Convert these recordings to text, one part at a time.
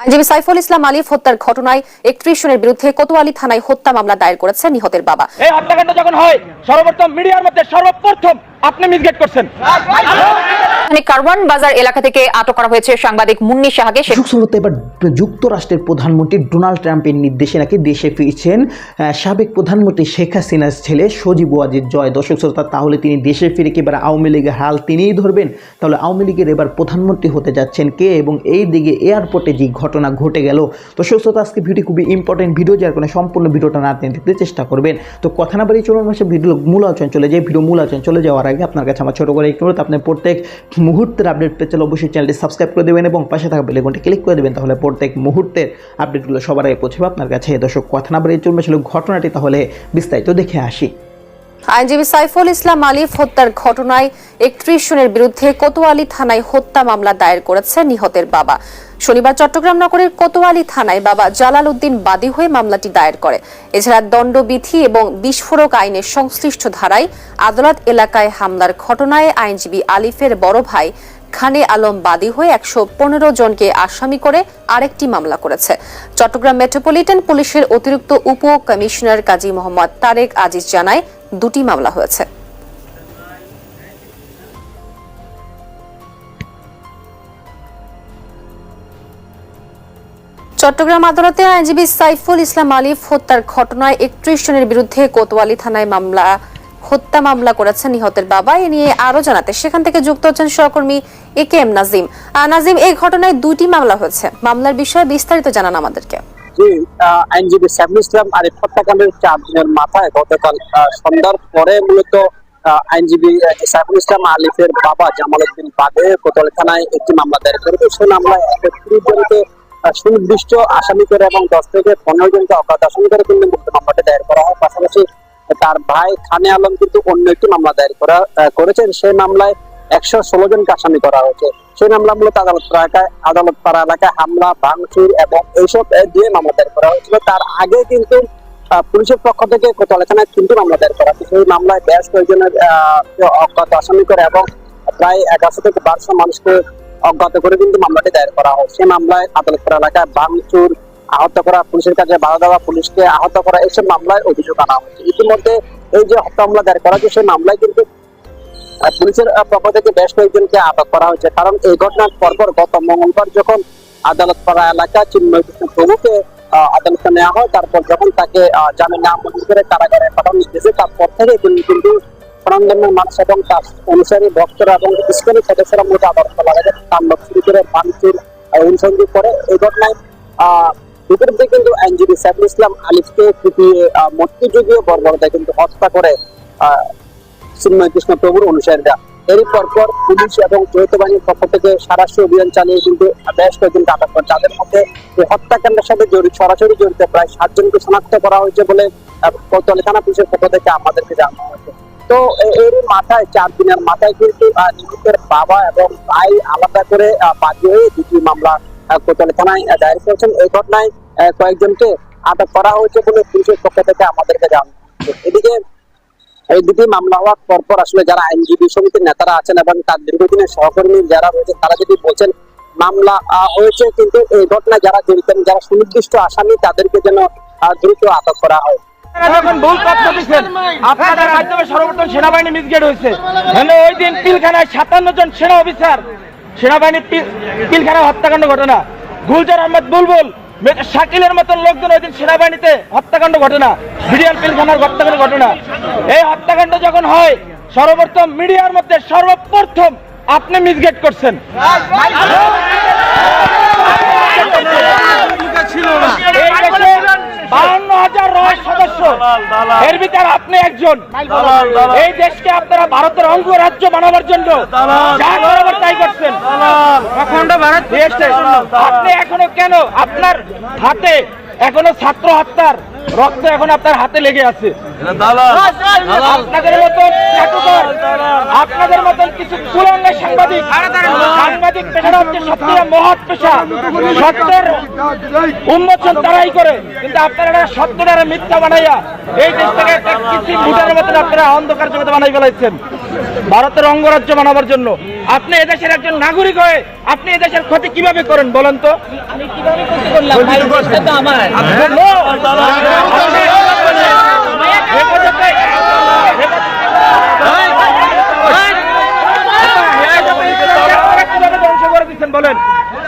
আইনজীবী সাইফুল ইসলাম আলিফ হত্যার ঘটনায় একত্রিশ জনের বিরুদ্ধে কোতোয়ালি থানায় হত্যা মামলা দায়ের করেছে নিহতের বাবা। এই হত্যাকাণ্ড যখন হয়, সর্বপ্রথম মিডিয়ার মধ্যে সর্বপ্রথম আপনি মিসগেট করছেন। মানে কারওয়ান বাজার এলাকা থেকে আটক করা হয়েছে সাংবাদিক মুন্নি সাহাকে। সে এবার যুক্তরাষ্ট্রের প্রধানমন্ত্রী ডোনাল্ড ট্রাম্পের নির্দেশে নাকি দেশে ফিরছেন সাবেক প্রধানমন্ত্রী শেখ হাসিনার ছেলে সজীব ওয়াজিদ জয়। দর্শক শ্রোতা, তাহলে তিনি দেশে ফিরে কি এবার আওয়ামী লীগের হাল তিনিই ধরবেন? তাহলে আওয়ামী লীগের এবার প্রধানমন্ত্রী হতে যাচ্ছেন কে? এবং এই দিকে এয়ারপোর্টে যে ঘটনা ঘটে গেল, দর্শক শ্রোতা, আজকে ভিডিও খুবই ইম্পর্টেন্ট ভিডিও, যার কারণে সম্পূর্ণ ভিডিওটা না দেখতে চেষ্টা করবেন। তো কথা না বাড়িয়ে চলুন ভিডিও মূল আলোচনা চলে যায় ভিডিও মূল আলোচনা চলে যাওয়ার আগে আপনার কাছে আমার ছোটো করে একটু অনুরোধ, আপনি প্রত্যেক মুহূর্তের আপডেট পেতে চলে অবশ্যই চ্যানেলটি সাবস্ক্রাইব করে দেবেন এবং পাশে থাকা বেলেগনটি ক্লিক করে দেবেন, তাহলে প্রত্যেক মুহূর্তের আপডেটগুলো সবার আগে পৌঁছবে আপনার কাছে। দর্শক, কথা না বাড়িয়ে চলবে ছিল ঘটনাটি, তাহলে বিস্তারিত দেখে আসি। আইনজীবী সাইফুল ইসলাম আলিফ হত্যার ঘটনায় একত্রিশ জনের বিরুদ্ধে কোতোয়ালি থানায় হত্যা মামলা দায়ের করেছে নিহতের বাবা। শনিবার চট্টগ্রাম নগরের কোতোয়ালি থানায় বাবা জালাল উদ্দিন বাদী হয়ে মামলাটি দায়ের করে। এছাড়া দণ্ডবিধি এবং বিস্ফোরক আইনের সংশ্লিষ্ট ধারায় আদালত এলাকায় হামলার ঘটনায় আইনজীবী আলিফের বড় ভাই খানে আলম বাদী হয়ে একশো পনেরো জনকে আসামি করে আরেকটি মামলা করেছে। চট্টগ্রাম মেট্রোপলিটন পুলিশের অতিরিক্ত উপ কমিশনার কাজী মোহাম্মদ তারেক আজিজ জানায় দুটি মামলা হয়েছে। চট্টগ্রাম আদালতে আইনজীবী সাইফুল ইসলাম আলিফ হত্যার ঘটনায় একত্রিশ জনের বিরুদ্ধে কোতোয়ালি থানায় মামলা, হত্যা মামলা করেছেন নিহতের বাবা। এ নিয়ে আরও জানাতে সেখান থেকে যুক্ত হচ্ছেন সহকর্মী A K M Nazim. Nazim, এই ঘটনায় দুটি মামলা হয়েছে। মামলার বিষয়ে বিস্তারিত জানান আমাদেরকে। আহ, আইনজীবী সাইফুল ইসলাম আরিফ হত্যাকাণ্ডের চার দিনের মাথায় গতকাল সন্ধ্যার পরে মূলত আইনজীবী সাইফুল ইসলাম আলিফের বাবা জামাল উদ্দিন থানায় একটি মামলা দায়ের করেছে। সেই মামলায় সুনির্দিষ্ট আসামি করে এবং দশ থেকে পনেরো জনকে অজ্ঞাত আসামি করে কিন্তু মূলত মামলাটি দায়ের করা হয়। পাশাপাশি তার ভাই খানে আলম কিন্তু অন্য একটি মামলা দায়ের করা করেছেন। সেই মামলায় একশো ষোলো জনকে আসামি করা হয়েছে। সেই মামলা মূলত আদালত এলাকায়, আদালত পাড়া এলাকায় হামলা, ভাঙচুর এবং এইসব দিয়ে মামলা দায়ের করা হয়েছিল। তার আগে কিন্তু পুলিশের পক্ষ থেকে কোতোয়ালি থানায় তিনটি মামলা দায়ের করা হয়েছে। সেই মামলায় বেশ কয়েকজনের অজ্ঞাত আসামি করে এবং প্রায় এগারোশো থেকে বারোশো মানুষকে অজ্ঞাত করে কিন্তু মামলাটি দায়ের করা হয়। সেই মামলায় আদালত পাড়া এলাকায় ভাঙচুর, আহত করা, পুলিশের কাছে বাধা দেওয়া, পুলিশকে আহত করা, এইসব মামলায় অভিযোগ আনা হয়েছে। ইতিমধ্যে এই যে হত্যা মামলা দায়ের করা হয়েছে, সেই মামলায় কিন্তু পুলিশের পক্ষ থেকে বেশ কয়েকজনকে আটক করা হয়েছে। কারণ এই ঘটনার পরপর গত মঙ্গলবার যখন আদালত পাড়া এলাকা চিন্ময় প্রভুকে আদালতে নেওয়া হয় তারপর যখন তাকে জামিন না মঞ্জুর করে কারাগারে পাঠানো নির্দেশে তারপর থেকে কিন্তু কিন্তু সনাতনের মানুষ এবং তার অনুসারী ভক্তরা এবং ইসলামী সদস্যরা মূলত আদালত লাগাতে তাণ্ডব শুরু করে ভাঙচুর আহ, অনুসন্ধান করে এই ঘটনায় বিপরীতে কিন্তু আইনজীবী সাইফুল ইসলাম আলিফকে কুপিয়ে আহ, মধ্যযুগীয় বর্বরতা কিন্তু হত্যা করে আহ, চিন্ময় কৃষ্ণ প্রভুর অনুসারীরা। এরই পরপর পুলিশ এবং যৌথ বাহিনীর পক্ষ থেকে সারাশি অভিযান চালিয়ে কিন্তু বেশ কয়েকজনকে আটক করে তাদের মধ্যে এই হত্যাকাণ্ডের সাথে জড়িত সরাসরি জড়িত প্রায় সাতজনকে শনাক্ত করা হয়েছে বলে কোতোয়ালি থানা পুলিশের পক্ষ থেকে আমাদেরকে জানানো হয়েছে। তো এর মাথায় চার দিনের মাথায় কিন্তু নিহতের বাবা এবং ভাই আলাদা করে বাদী হয়ে দুটি মামলা কোতোয়ালি থানায় দায়ের করেছেন। এই ঘটনায় কয়েকজনকে আটক করা হয়েছে বলে পুলিশের পক্ষ থেকে আমাদেরকে জানানো হয়েছে। এদিকে এই দুটি মামলা হওয়ার পরপর আসলে যারা আইনজীবী সমিতির নেতারা আছেন এবং তার দীর্ঘদিনের সহকর্মী যারা রয়েছে, তারা যদি বলছেন মামলা হয়েছে, কিন্তু এই ঘটনায় যারা জড়িত, যারা সুনির্দিষ্ট আসামি, তাদেরকে যেন দ্রুত আটক করা হয়। সেনাবাহিনী মিসগেট হত্যাকাণ্ড ঘটনা। গুলজার আহমেদ বুলবুল শাকিলের মতন লোকজন ওই দিন সেনাবাহিনীতে হত্যাকাণ্ড ঘটনা বিডিআর পিলখানার হত্যাকাণ্ড ঘটনা এই হত্যাকাণ্ড যখন হয়, সর্বপ্রথম মিডিয়ার মধ্যে সর্বপ্রথম আপনি মিসগেট করছেন। দেশে এর ভিতরে আপনি একজন। এই দেশকে আপনারা ভারতের অঙ্গ রাজ্য বানাবার জন্য যা করাবার তাই করছেন। অখণ্ড ভারত আপনি এখনও কেন আপনার হাতে এখনও ছাত্র হত্যার রক্ত এখন আপনার হাতে লেগে আছে? আপনাদের মতন আপনাদের মতন কিছু কুলঙ্গা সাংবাদিক সাংবাদিক পেশাটা হচ্ছে সত্যিটা মহৎ পেশা। সত্যের উন্মোচন তারাই করে। কিন্তু আপনারা এটা সত্যটারে মিথ্যা বানাইয়া এই দেশটাকে একটা কিছু ভুটানের মতন আপনারা অন্ধকার জগতে বানাই ফেলাইছেন। ভারতের অঙ্গরাজ্য বানাবার জন্য। আপনি এদেশের একজন নাগরিক হয়ে আপনি এদেশের ক্ষতি কীভাবে করেন বলেন তো? করলাম? ভাই দেশটা তো আমার। বলেন।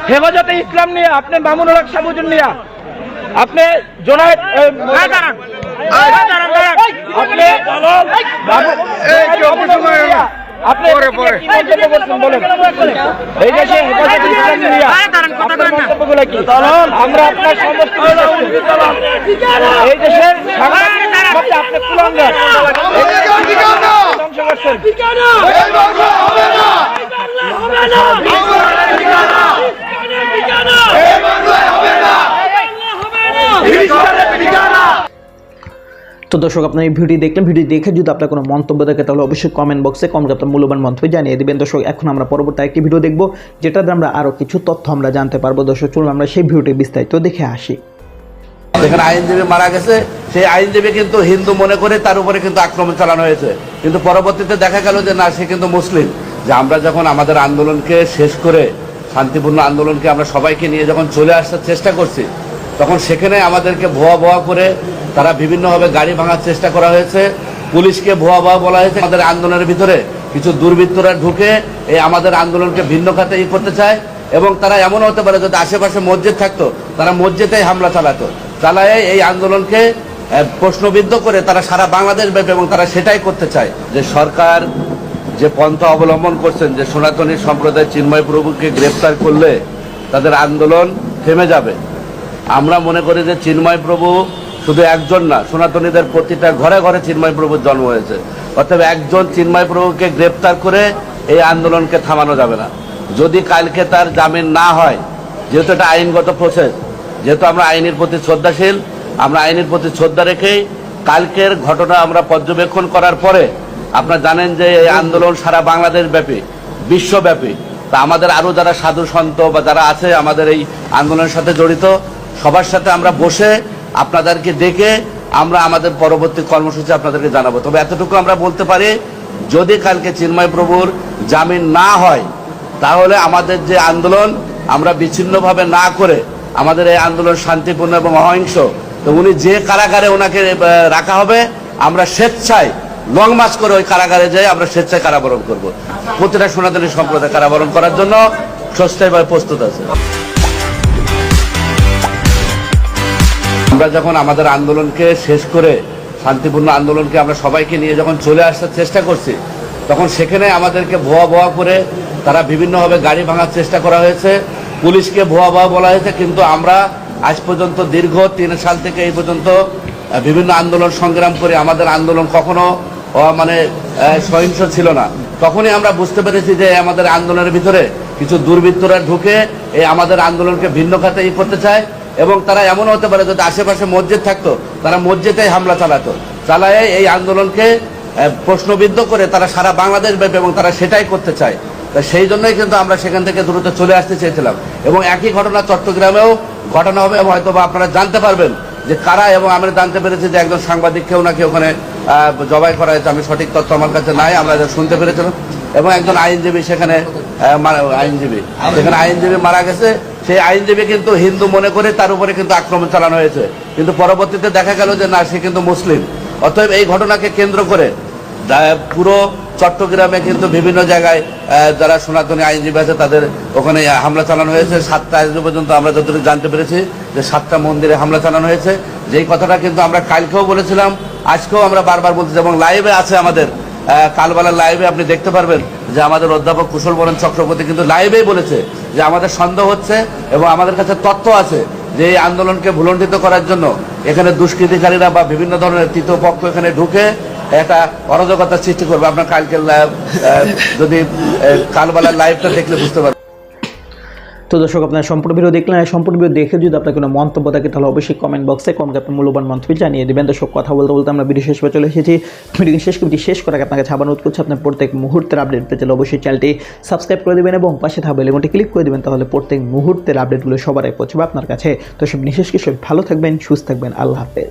হেফাজতে ইসলাম নিয়ে আপনি মামুনুল হক সাবুজুন নিয়ে। আপনি জোনায়েদ আপনি আপনি কি মন্তব্য করছেন বলেন এই দেশে হেফাজতে ইসলাম নিয়ে আপনার মন্তব্যগুলো কি? আমরা আপনার সমস্ত এই দেশের আপনি কুলাঙ্গার ধ্বংস করছেন তো দর্শক, আপনার এই ভিডিও দেখলেন। ভিডিও দেখে যদি আপনার কোনো মন্তব্য থাকে, তাহলে অবশ্যই কমেন্ট বক্সে কমেন্ট আপনার মূল্যবান মন্তব্য জানিয়ে দেবেন। দর্শক, এখন আমরা পরবর্তী একটি ভিডিও দেখব যেটাতে আমরা আরও কিছু তথ্য আমরা জানতে পারব। দর্শক, চলুন আমরা সেই ভিডিওটি বিস্তারিত দেখে আসি। যেখানে আইনজীবী মারা গেছে। সেই আইনজীবী কিন্তু হিন্দু মনে করে তার উপরে কিন্তু আক্রমণ চালানো হয়েছে। কিন্তু পরবর্তীতে দেখা গেল যে, না, সে কিন্তু মুসলিম। যে আমরা যখন আমাদের আন্দোলনকে শেষ করে, শান্তিপূর্ণ আন্দোলনকে আমরা সবাইকে নিয়ে যখন চলে আসার চেষ্টা করছি, তখন সেখানে আমাদেরকে ভুয়া ভুয়া করে তারা বিভিন্নভাবে গাড়ি ভাঙার চেষ্টা করা হয়েছে। পুলিশকে ভুয়া ভুয়া বলা হয়েছে, আমাদের আন্দোলনের ভিতরে কিছু দুর্বৃত্তরা ঢুকে এই আমাদের আন্দোলনকে ভিন্ন খাতে ই করতে চায় এবং তারা এমন হতে পারে যদি আশেপাশে মসজিদ থাকতো, তারা মসজিদেই হামলা চালাতো। চালায় এই আন্দোলনকে প্রশ্নবিদ্ধ করে তারা সারা বাংলাদেশ ব্যাপী এবং তারা সেটাই করতে চায় যে সরকার যে পন্থা অবলম্বন করছেন, যে সনাতনী সম্প্রদায় চিন্ময় প্রভুকে গ্রেফতার করলে তাদের আন্দোলন থেমে যাবে। আমরা মনে করি যে চিন্ময় প্রভু শুধু একজন না, সনাতনীদের প্রতিটা ঘরে ঘরে চিন্ময় প্রভুর জন্ম হয়েছে। অর্থাৎ একজন চিন্ময় প্রভুকে গ্রেপ্তার করে এই আন্দোলনকে থামানো যাবে না। যদি কালকে তার জামিন না হয়, যেহেতু এটা আইনগত প্রসেস যেহেতু আমরা আইনের প্রতি শ্রদ্ধাশীল, আমরা আইনের প্রতি শ্রদ্ধা রেখেই কালকের ঘটনা আমরা পর্যবেক্ষণ করার পরে আপনারা জানেন যে এই আন্দোলন সারা বাংলাদেশ ব্যাপী, বিশ্বব্যাপী। তা আমাদের আরও যারা সাধু সন্ত বা যারা আছে আমাদের এই আন্দোলনের সাথে জড়িত, সবার সাথে আমরা বসে আপনাদেরকে ডেকে আমরা আমাদের পরবর্তী কর্মসূচি আপনাদেরকে জানাব। তবে এতটুকু আমরা বলতে পারি, যদি কালকে চিন্ময় প্রভুর জামিন না হয়, তাহলে আমাদের যে আন্দোলন আমরা বিচ্ছিন্নভাবে না করে আমাদের এই আন্দোলন শান্তিপূর্ণ এবং অহিংস। তো উনি যে কারাগারে ওনাকে রাখা হবে, আমরা স্বেচ্ছায় লং মার্চ করে ওই কারাগারে যাই, আমরা স্বেচ্ছায় কারাবরণ করব। প্রতিটা সনাতনী সম্প্রদায় কারাবরণ করার জন্য সস্তায়ভাবে প্রস্তুত আছে। আমরা যখন আমাদের আন্দোলনকে শেষ করে, শান্তিপূর্ণ আন্দোলনকে আমরা সবাইকে নিয়ে যখন চলে আসার চেষ্টা করছি, তখন সেখানে আমাদেরকে ভুয়া ভুয়া করে তারা বিভিন্নভাবে গাড়ি ভাঙার চেষ্টা করা হয়েছে। পুলিশকে ভুয়া ভুয়া বলা হয়েছে, কিন্তু আমরা আজ পর্যন্ত দীর্ঘ তিন সাল থেকে এই পর্যন্ত বিভিন্ন আন্দোলন সংগ্রাম করে আমাদের আন্দোলন কখনো মানে সহিংস ছিল না। তখনই আমরা বুঝতে পেরেছি যে আমাদের আন্দোলনের ভিতরে কিছু দুর্বৃত্তরা ঢুকে এই আমাদের আন্দোলনকে ভিন্ন খাতে ই করতে চায় এবং তারা এমন হতে পারে যদি আশেপাশে মসজিদ থাকতো, তারা মসজিদেই হামলা চালাতো। চালায় এই আন্দোলনকে প্রশ্নবিদ্ধ করে তারা সারা বাংলাদেশ ব্যাপী এবং তারা সেটাই করতে চায়। তা সেই জন্যই কিন্তু আমরা সেখান থেকে দ্রুত চলে আসতে চেয়েছিলাম। এবং একই ঘটনা চট্টগ্রামেও ঘটনা হবে এবং হয়তো আপনারা জানতে পারবেন যে কারা এবং আমরা জানতে পেরেছি যে একজন সাংবাদিককেও নাকি ওখানে জবাই করা হয়েছে। আমি সঠিক তথ্য আমার কাছে নাই, আমরা শুনতে পেরেছিলাম। এবং একজন আইনজীবী সেখানে আইনজীবী। সেখানে আইনজীবী মারা গেছে। সেই আইনজীবী কিন্তু হিন্দু মনে করে তার উপরে কিন্তু আক্রমণ চালানো হয়েছে। কিন্তু পরবর্তীতে দেখা গেল যে না, সে কিন্তু মুসলিম। অতএব এই ঘটনাকে কেন্দ্র করে পুরো চট্টগ্রামে কিন্তু বিভিন্ন জায়গায় যারা সনাতনী আইনজীবী আছে, তাদের ওখানে হামলা চালানো হয়েছে। সাতটা আজ পর্যন্ত আমরা যতটুকু জানতে পেরেছি যে সাতটা মন্দিরে হামলা চালানো হয়েছে। যেই কথাটা কিন্তু আমরা কালকেও বলেছিলাম আজকেও আমরা বারবার বলতেছি এবং লাইভে আছে আমাদের কালবেলার লাইভে আপনি দেখতে পারবেন যে আমাদের অধ্যাপক কুশল বরণ চক্রবর্তী কিন্তু লাইভেই বলেছে যে আমাদের সন্দেহ হচ্ছে এবং আমাদের কাছে তথ্য আছে যে এই আন্দোলনকে ভুলণ্ডিত করার জন্য এখানে দুষ্কৃতিকারীরা বা বিভিন্ন ধরনের তৃতীয় পক্ষ এখানে ঢুকে একটা অরাজকতার সৃষ্টি করবে। আপনার লাইভ যদি কালবেলার লাইভটা দেখলে বুঝতে পারবেন। তো দর্শক, আপনারা সম্পূর্ণ ভিডিও দেখলেন আর সম্পূর্ণ ভিডিও দেখে যদি আপনার কোনো মন্তব্য থাকে, তাহলে অবশ্যই কমেন্ট বক্সে কমেন্ট আপনার মূল্যবান মন্তব্য জানিয়ে দেবেন। দর্শক, কথা বলতে বলতে আমরা ভিডিও শেষ চলে এসেছি। ভিডিও শেষ করতে শেষ করার আপনাকে ছাপানো অনুরোধ করছি, আপনার প্রত্যেক মুহূর্তের আপডেট পেতে অবশ্যই চ্যানেলটি সাবস্ক্রাইব করে দেবেন এবং পাশে থাকবে লেমনটি ক্লিক করে দেবেন, তাহলে প্রত্যেক মুহূর্তের আপডেটগুলো সবার আগে পৌঁছবে আপনার কাছে। তো সব বিশেষ কিছু ভালো থাকবেন, সুস্থ থাকবেন, আল্লাহ হাফেজ।